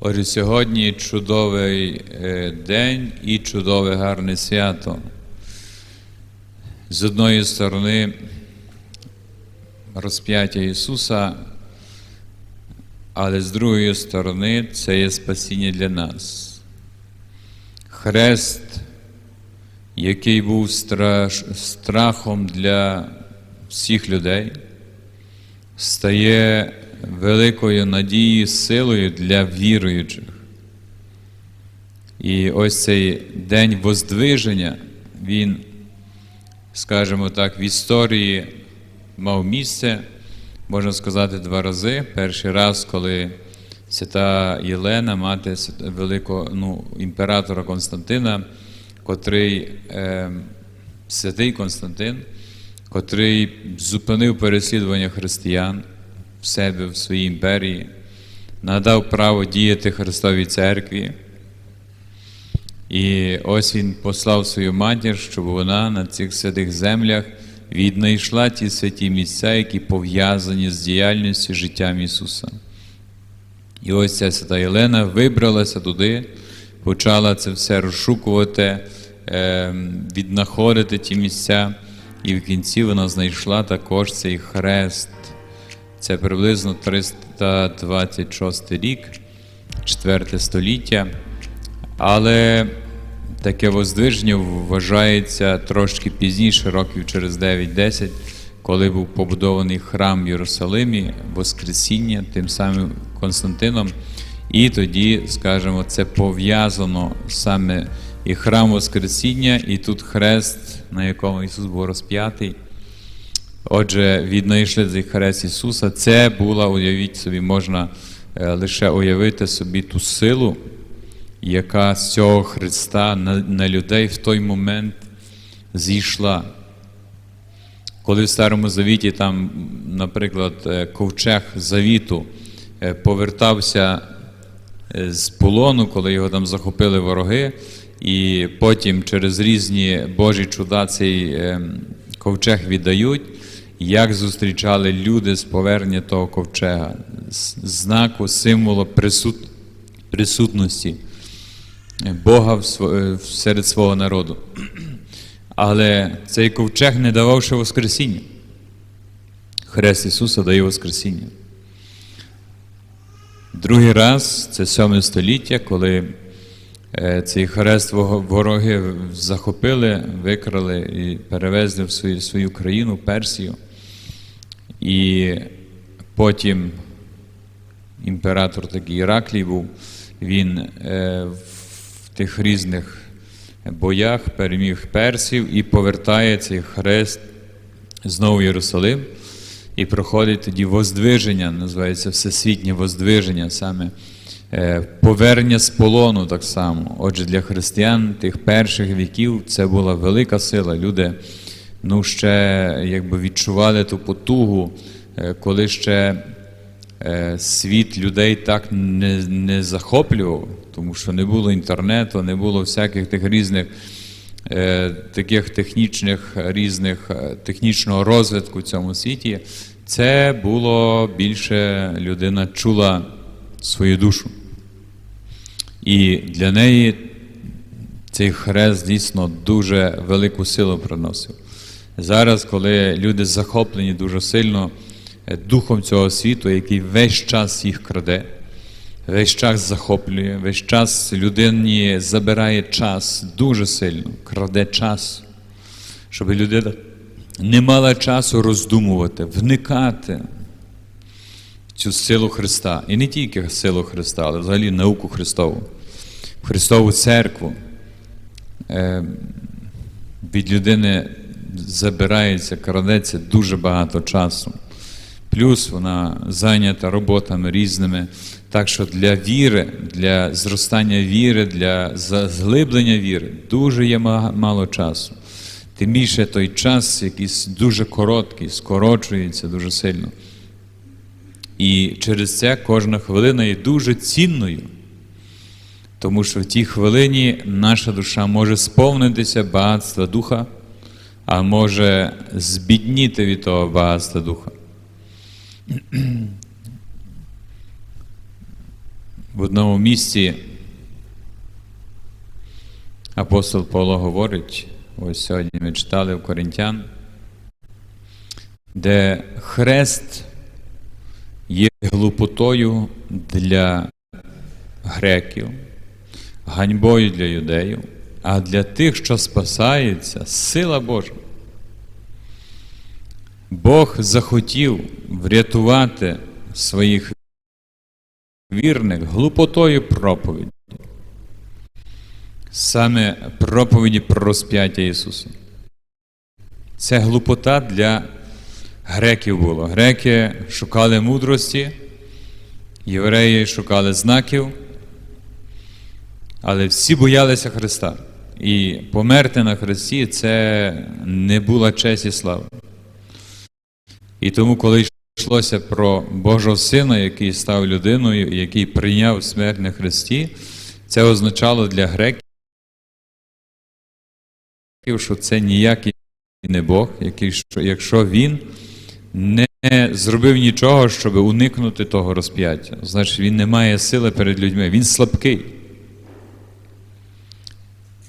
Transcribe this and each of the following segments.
Отже, сьогодні чудовий е, день і чудове гарне свято. З одної сторони, розп'яття Ісуса, але з другої сторони, це є спасіння для нас. Хрест, який був страш, страхом для всіх людей, стає великою надією, силою для віруючих. І ось цей день воздвиження, він, скажімо так, в історії мав місце, можна сказати, два рази. Перший раз, коли свята Єлена, мати великого ну, імператора Константина, котрий е, святий Константин, котрий зупинив переслідування християн себе в своїй імперії, надав право діяти Христовій церкві. І ось він послав свою матір, щоб вона на цих святих землях віднайшла ті святі місця, які пов'язані з діяльністю життям Ісуса. І ось ця свята Єлена вибралася туди, почала це все розшукувати, е, віднаходити ті місця, і в кінці вона знайшла також цей хрест. Це приблизно 326 рік, 4 століття. Але таке воздвиження вважається трошки пізніше, років через 9-10, коли був побудований храм в Єрусалимі, Воскресіння, тим самим Константином. І тоді, скажімо, це пов'язано саме і храм Воскресіння, і тут хрест, на якому Ісус був розп'ятий. Отже, віднайшли хрест Ісуса. Це була, уявіть собі, можна е, лише уявити собі ту силу, яка з цього Христа на, на людей в той момент зійшла. Коли в Старому Завіті там, наприклад, е, ковчег завіту е, повертався з полону, коли його там захопили вороги, і потім через різні Божі чуда цей е, ковчег віддають, як зустрічали люди з повернення того ковчега, знаку, символу присут, присутності Бога в сво- е, серед свого народу. Але цей ковчег не давав ще Воскресіння. Хрест Ісуса дає Воскресіння. Другий раз це 7 століття, коли е, цей хрест вороги захопили, викрали і перевезли в свою, свою країну, Персію. І потім імператор такий Іраклій був, він е, в тих різних боях переміг персів і повертає цей хрест знову в Єрусалим. І проходить тоді воздвиження, називається всесвітнє воздвиження, саме е, повернення з полону так само. Отже, для християн тих перших віків це була велика сила. Люди ну, ще якби відчували ту потугу, е, коли ще е, світ людей так не, не захоплював, тому що не було інтернету, не було всяких тих різних е, таких технічних різних технічного розвитку в цьому світі. Це було більше людина чула свою душу. І для неї цей хрест дійсно дуже велику силу приносив. Зараз, коли люди захоплені дуже сильно е, духом цього світу, який весь час їх краде, весь час захоплює, весь час людині забирає час дуже сильно, краде час, щоб людина не мала часу роздумувати, вникати в цю силу Христа. І не тільки силу Христа, але взагалі науку Христову, Христову церкву. Е, від людини забирається, крадеться дуже багато часу. Плюс вона зайнята роботами різними. Так що для віри, для зростання віри, для заглиблення віри дуже є мало часу. Тим більше той час якийсь дуже короткий, скорочується дуже сильно. І через це кожна хвилина є дуже цінною. Тому що в тій хвилині наша душа може сповнитися багатства духа, а може збідніти від того багатства духа. В одному місці апостол Павло говорить, ось сьогодні ми читали в Коринтян, де хрест є глупотою для греків, ганьбою для юдеїв, а для тих, що спасаються, сила Божа. Бог захотів врятувати своїх вірних глупотою проповіді. Саме проповіді про розп'яття Ісуса. Це глупота для греків було. Греки шукали мудрості, євреї шукали знаків, але всі боялися Христа. І померти на Христі це не була честь і слава. І тому, коли йшлося про Божого Сина, який став людиною, який прийняв смерть на Христі, це означало для греків, що це ніякий не Бог, який, що- якщо він не зробив нічого, щоб уникнути того розп'яття. Значить, він не має сили перед людьми, він слабкий.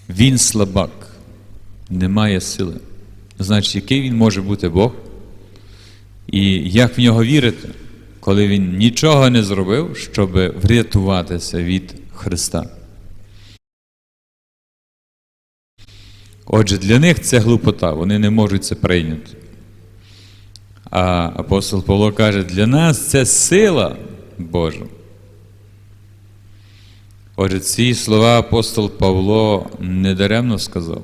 Він слабак, не має сили. Значить, який він може бути Бог? І як в нього вірити, коли він нічого не зробив, щоб врятуватися від Христа? Отже, для них це глупота, вони не можуть це прийняти. А апостол Павло каже, для нас це сила Божа. Отже, ці слова апостол Павло недаремно сказав.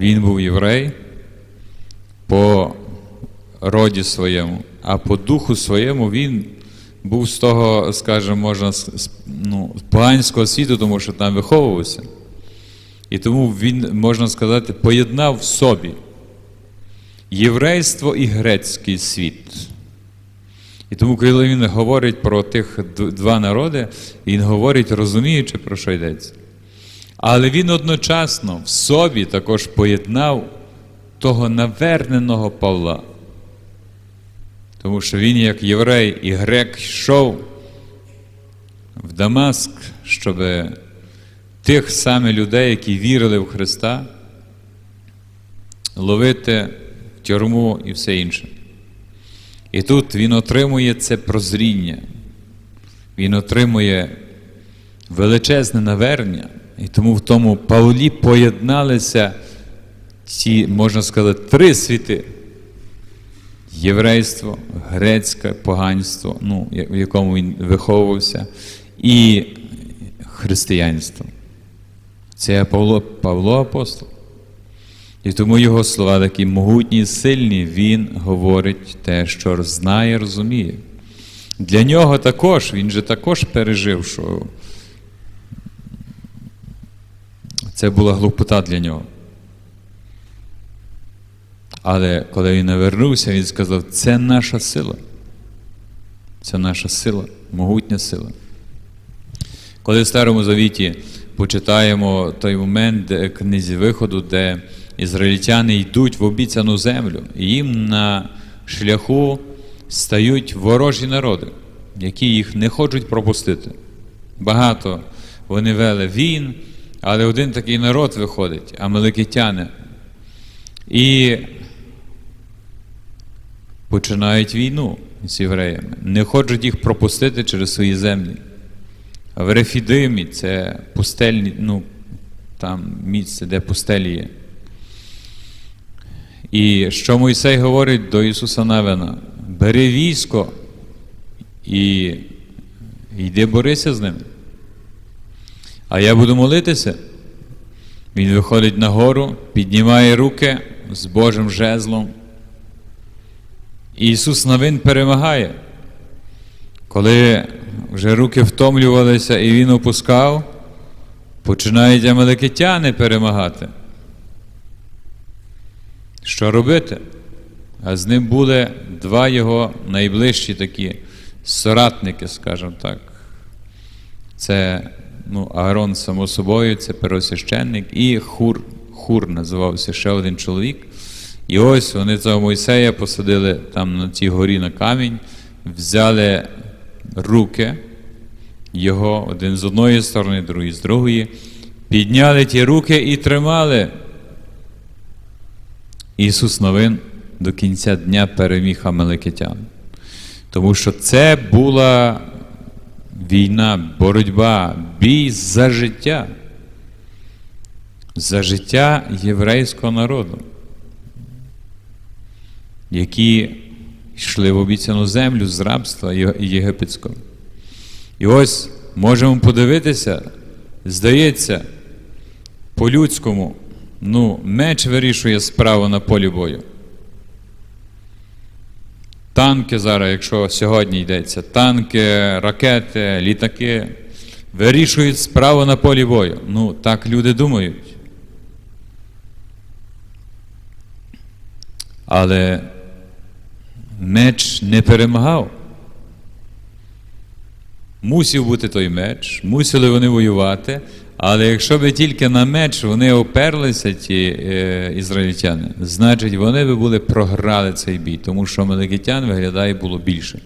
Він був єврей по роді своєму, а по духу своєму він був з того, скажімо, можна ну, поганського світу, тому що там виховувався. І тому він, можна сказати, поєднав в собі єврейство і грецький світ. І тому, коли він говорить про тих два народи, він говорить, розуміючи, про що йдеться. Але він одночасно в собі також поєднав того наверненого Павла. Тому що він, як єврей і грек, йшов в Дамаск, щоб тих саме людей, які вірили в Христа, ловити в тюрму і все інше. І тут він отримує це прозріння, він отримує величезне навернення, і тому в тому Павлі поєдналися ці, можна сказати, три світи. Єврейство, грецьке поганство, ну, в якому він виховувався, і християнство. Це Павло, Павло апостол. І тому його слова такі могутні і сильні, він говорить те, що знає, розуміє. Для нього також, він же також пережив, що це була глупота для нього. Але коли він навернувся, він сказав, це наша сила. Це наша сила, могутня сила. Коли в Старому Завіті почитаємо той момент де, книзі виходу, де ізраїльтяни йдуть в обіцяну землю, і їм на шляху стають ворожі народи, які їх не хочуть пропустити. Багато вони вели війн, але один такий народ виходить, амеликитяни. І починають війну з євреями, не хочуть їх пропустити через свої землі. В Рефідимі це пустельні, ну, там місце, де пустелі є. І що Мойсей говорить до Ісуса Навина? Бери військо і йди борися з ним. А я буду молитися. Він виходить на гору, піднімає руки з Божим жезлом. І Ісус Навин перемагає. Коли вже руки втомлювалися і він опускав, починають амеликитяни перемагати. Що робити? А з ним були два його найближчі такі соратники, скажімо так. Це ну, Аарон, само собою, це первосвященник, і Хур, Хур називався ще один чоловік. І ось вони цього Мойсея посадили там на цій горі на камінь, взяли руки його, один з одної сторони, другий з другої, підняли ті руки і тримали. Ісус новин до кінця дня переміг Амеликитян. Тому що це була війна, боротьба, бій за життя, за життя єврейського народу, які йшли в обіцяну землю з рабства єгипетського. І ось можемо подивитися, здається, по-людському, ну, меч вирішує справу на полі бою. Танки зараз, якщо сьогодні йдеться, танки, ракети, літаки вирішують справу на полі бою. Ну, так люди думають. Але меч не перемагав. Мусів бути той меч, мусили вони воювати, але якщо би тільки на меч вони оперлися, ті е, ізраїльтяни, значить вони би були програли цей бій, тому що амаликитян, виглядає, було більше.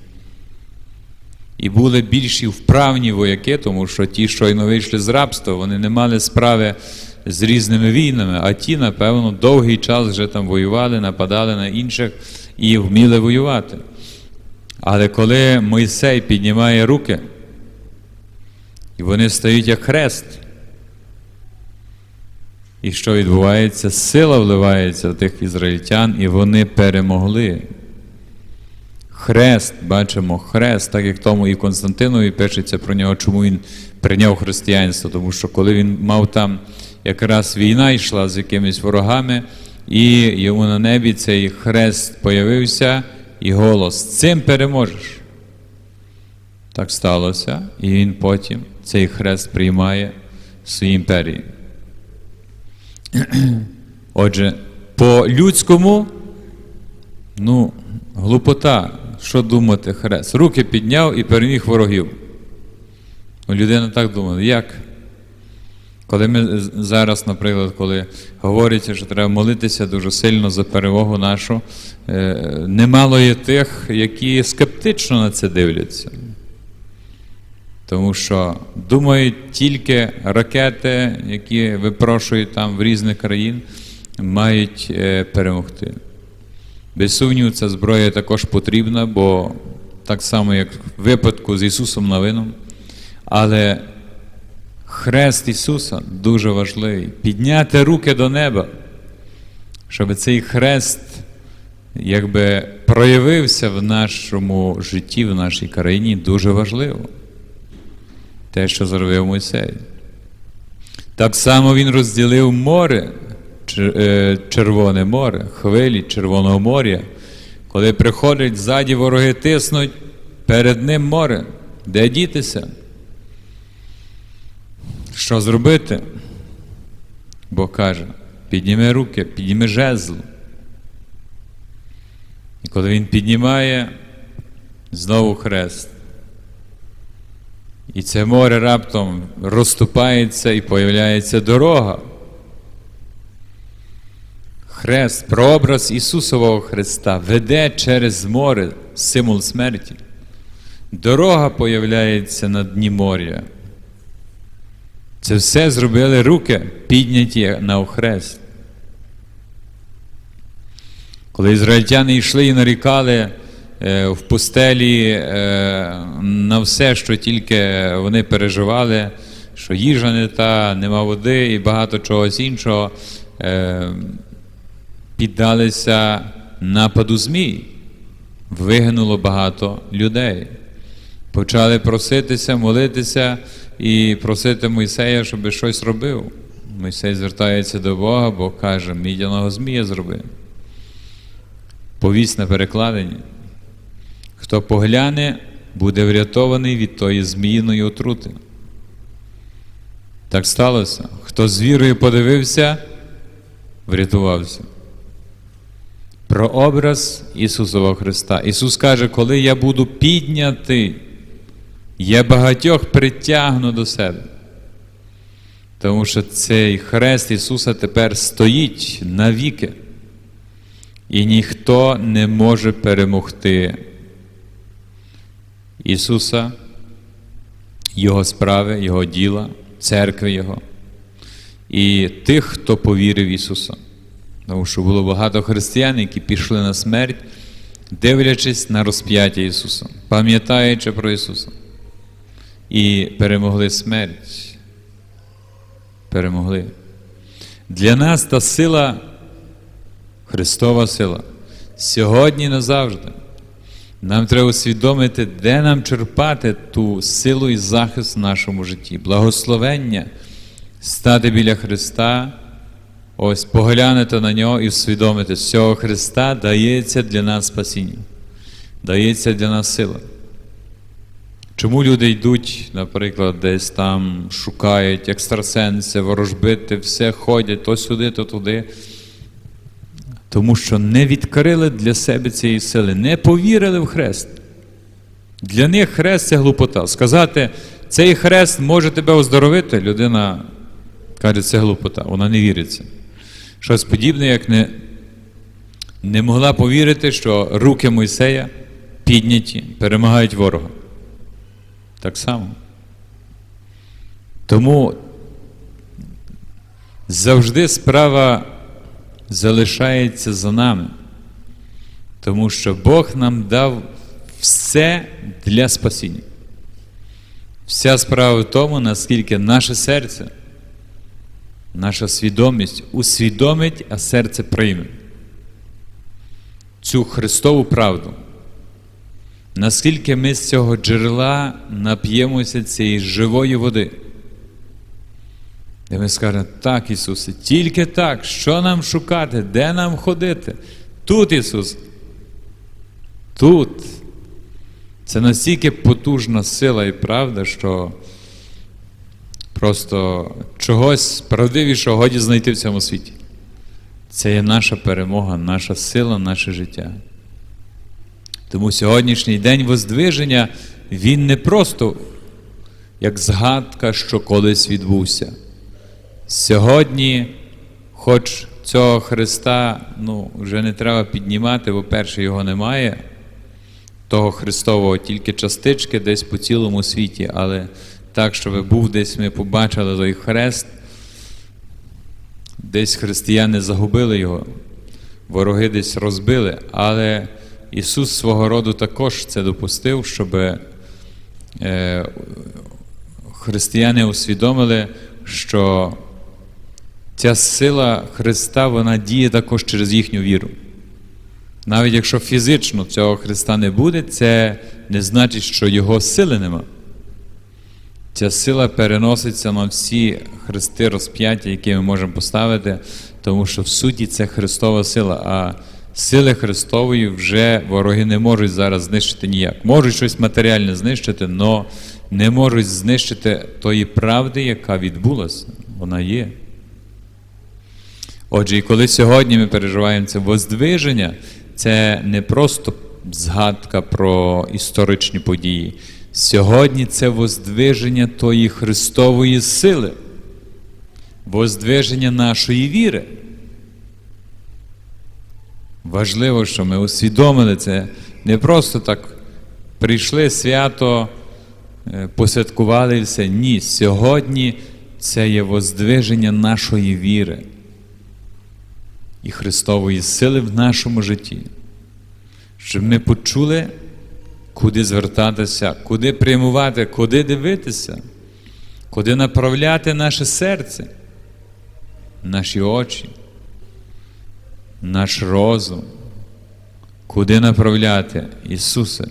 І були більші вправні вояки, тому що ті, щойно вийшли з рабства, вони не мали справи з різними війнами, а ті, напевно, довгий час вже там воювали, нападали на інших і вміли воювати. Але коли Мойсей піднімає руки, і вони стають як хрест. І що відбувається? Сила вливається в тих ізраїльтян, і вони перемогли. Хрест, бачимо, хрест, так як тому і Константинові пишеться про нього, чому він прийняв християнство. Тому що коли він мав там якраз війна йшла з якимись ворогами, і йому на небі цей хрест появився, і голос: цим переможеш. Так сталося, і він потім цей хрест приймає в своїй імперії. Отже, по людському, ну, глупота, що думати хрест? Руки підняв і переміг ворогів. Ну, людина так думає, як? Коли ми зараз, наприклад, коли говориться, що треба молитися дуже сильно за перемогу нашу, е, немало є тих, які скептично на це дивляться. Тому що думають тільки ракети, які випрошують там в різних країн, мають е, перемогти. Без сумніву, ця зброя також потрібна, бо так само, як в випадку з Ісусом Новином, але хрест Ісуса дуже важливий. Підняти руки до неба, щоб цей хрест якби проявився в нашому житті, в нашій країні, дуже важливо те, що зробив Мойсей. Так само він розділив море, е, Червоне море, хвилі Червоного моря. Коли приходять ззаді вороги тиснуть, перед ним море. Де дітися? Що зробити? Бог каже, підніми руки, підніми жезл. І коли він піднімає, знову хрест. І це море раптом розступається і появляється дорога. Хрест, прообраз Ісусового Христа веде через море символ смерті. Дорога появляється на дні моря. Це все зробили руки, підняті на охрест. Коли ізраїльтяни йшли і нарікали в пустелі е, на все, що тільки вони переживали, що їжа не та, нема води і багато чогось іншого, е, піддалися нападу змій. Вигинуло багато людей. Почали проситися, молитися і просити Мойсея, щоб щось робив. Мойсей звертається до Бога, Бог каже, мідяного змія зроби. Повість на перекладенні. Хто погляне, буде врятований від тої зміїної отрути. Так сталося. Хто з вірою подивився, врятувався. Про образ Ісусового Христа. Ісус каже, коли я буду піднятий, я багатьох притягну до себе. Тому що цей хрест Ісуса тепер стоїть навіки. І ніхто не може перемогти Ісуса, Його справи, Його діла, церкви Його і тих, хто повірив Ісуса. Тому що було багато християн, які пішли на смерть, дивлячись на розп'яття Ісуса, пам'ятаючи про Ісуса. І перемогли смерть. Перемогли. Для нас та сила, Христова сила, сьогодні назавжди. Нам треба усвідомити, де нам черпати ту силу і захист в нашому житті, благословення, стати біля Христа, ось поглянути на нього і усвідомити, з цього Христа дається для нас спасіння, дається для нас сила. Чому люди йдуть, наприклад, десь там шукають екстрасенси, ворожбити, все ходять то сюди, то туди. Тому що не відкрили для себе цієї сили, не повірили в хрест. Для них хрест це глупота. Сказати, цей хрест може тебе оздоровити, людина каже, це глупота, вона не віриться. Щось подібне, як не, не могла повірити, що руки Мойсея підняті, перемагають ворога. Так само. Тому завжди справа залишається за нами, тому що Бог нам дав все для спасіння. Вся справа в тому, наскільки наше серце, наша свідомість усвідомить, а серце прийме цю Христову правду. Наскільки ми з цього джерела нап'ємося цієї живої води? І ми скажемо, так, Ісусе, тільки так, що нам шукати, де нам ходити? Тут, Ісус. Тут. Це настільки потужна сила і правда, що просто чогось правдивішого годі знайти в цьому світі. Це є наша перемога, наша сила, наше життя. Тому сьогоднішній день воздвиження, він не просто як згадка, що колись відбувся. Сьогодні, хоч цього Христа ну, вже не треба піднімати, бо перше його немає, того Христового тільки частички десь по цілому світі, але так, щоб був десь ми побачили той хрест, десь християни загубили його, вороги десь розбили, але Ісус свого роду також це допустив, щоб е, християни усвідомили, що ця сила Христа вона діє також через їхню віру. Навіть якщо фізично цього Христа не буде, це не значить, що Його сили нема. Ця сила переноситься на всі хрести розп'яття, які ми можемо поставити, тому що в суті це Христова сила. А сили Христової вже вороги не можуть зараз знищити ніяк. Можуть щось матеріальне знищити, але не можуть знищити тої правди, яка відбулася. Вона є. Отже, і коли сьогодні ми переживаємо це воздвиження, це не просто згадка про історичні події. Сьогодні це воздвиження тої Христової сили, воздвиження нашої віри. Важливо, що ми усвідомили це не просто так прийшли свято, е, посвяткували все. Ні, сьогодні це є воздвиження нашої віри і Христової сили в нашому житті, щоб ми почули, куди звертатися, куди приймувати, куди дивитися, куди направляти наше серце, наші очі, наш розум, куди направляти Ісусе,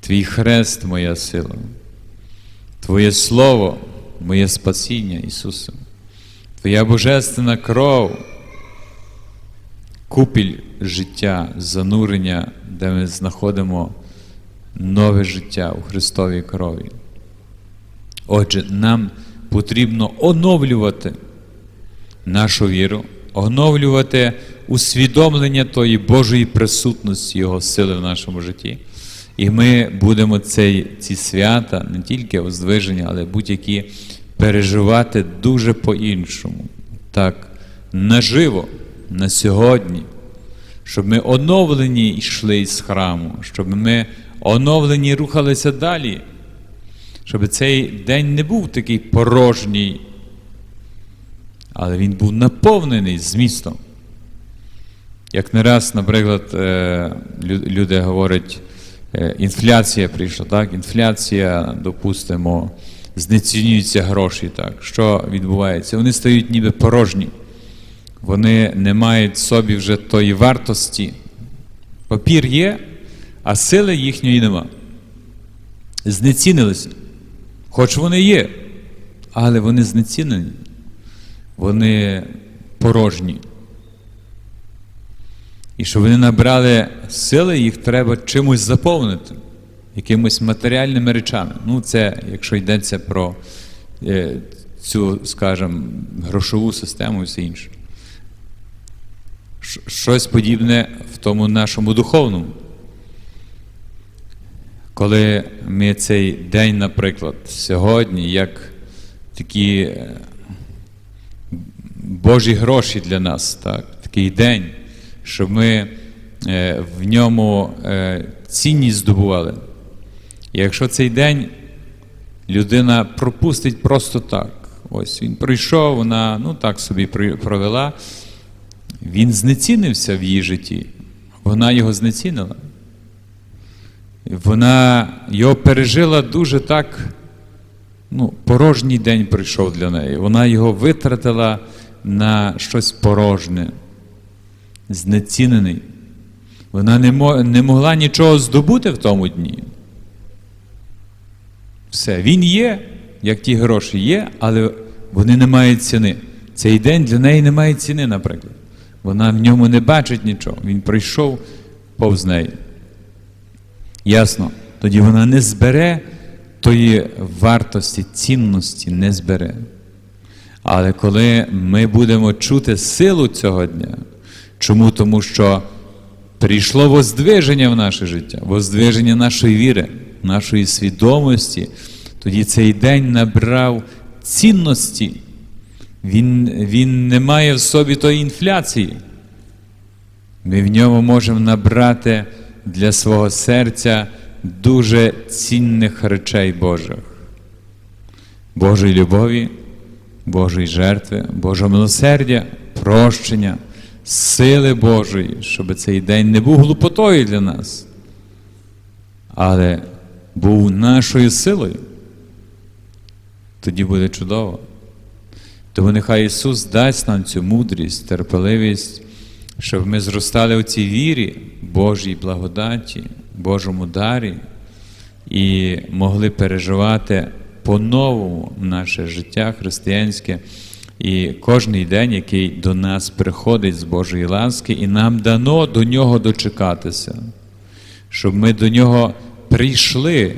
Твій хрест, моя сила, Твоє Слово, моє спасіння, Ісусе, Твоя Божественна кров купіль життя, занурення, де ми знаходимо нове життя у Христовій крові. Отже, нам потрібно оновлювати нашу віру, оновлювати усвідомлення тої Божої присутності, Його сили в нашому житті. І ми будемо цей, ці свята, не тільки оздвиження, але будь-які переживати дуже по-іншому. Так, наживо на сьогодні, щоб ми оновлені йшли із храму, щоб ми оновлені рухалися далі, Щоб цей день не був такий порожній, але він був наповнений змістом. Як не раз, наприклад, е, люди говорять, е, інфляція прийшла, так? Інфляція, допустимо, знецінюються гроші. Так? Що відбувається? Вони стають ніби порожні. Вони не мають в собі вже тої вартості. Папір є, а сили їхньої нема. Знецінилися. Хоч вони є, але вони знецінені. Вони порожні. І щоб вони набрали сили, їх треба чимось заповнити, якимось матеріальними речами. Ну, це якщо йдеться про е, цю, скажімо, грошову систему і все інше. Щось подібне в тому нашому духовному. Коли ми цей день, наприклад, сьогодні, як такі е, Божі гроші для нас, так, такий день, щоб ми е, в ньому е, цінність здобували. І якщо цей день людина пропустить просто так, ось він прийшов, вона ну так собі провела, він знецінився в її житті, вона його знецінила. Вона його пережила дуже так, ну, порожній день прийшов для неї. Вона його витратила на щось порожне, знецінений. Вона не, мо- не могла нічого здобути в тому дні. Все, він є, як ті гроші є, але вони не мають ціни. Цей день для неї не має ціни, наприклад. Вона в ньому не бачить нічого. Він прийшов повз неї. Ясно. Тоді вона не збере тої вартості, цінності не збере. Але коли ми будемо чути силу цього дня, чому? Тому що прийшло воздвиження в наше життя, воздвиження нашої віри, нашої свідомості, тоді цей день набрав цінності. Він, він не має в собі тої інфляції. Ми в ньому можемо набрати для свого серця дуже цінних речей Божих, Божої любові, Божої жертви, Божого милосердя, прощення, сили Божої, щоб цей день не був глупотою для нас, але був нашою силою. Тоді буде чудово. Тому нехай Ісус дасть нам цю мудрість, терпеливість, щоб ми зростали у цій вірі, Божій благодаті, Божому дарі і могли переживати по-новому наше життя християнське і кожний день, який до нас приходить з Божої ласки, і нам дано до нього дочекатися, щоб ми до нього прийшли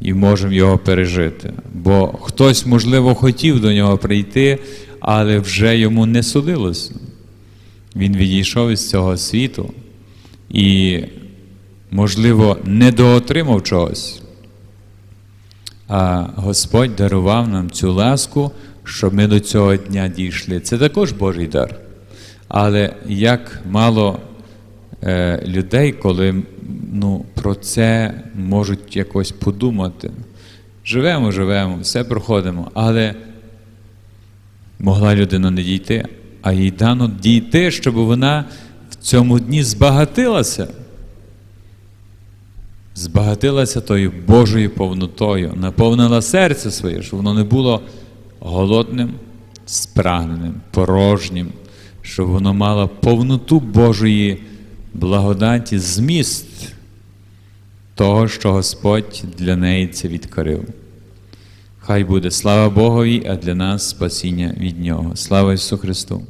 і можемо його пережити. Бо хтось, можливо, хотів до нього прийти, але вже йому не судилося. Він відійшов із цього світу і, можливо, недоотримав чогось. А Господь дарував нам цю ласку, щоб ми до цього дня дійшли. Це також Божий дар. Але як мало людей, коли ну, про це можуть якось подумати. Живемо, живемо, все проходимо, але могла людина не дійти, а їй дано дійти, щоб вона в цьому дні збагатилася. Збагатилася тою Божою повнотою, наповнила серце своє, щоб воно не було голодним, спрагненим, порожнім, щоб воно мало повноту Божої благодаті, зміст того, що Господь для неї це відкрив. Хай буде слава Богові, а для нас спасіння від Нього. Слава Ісусу Христу!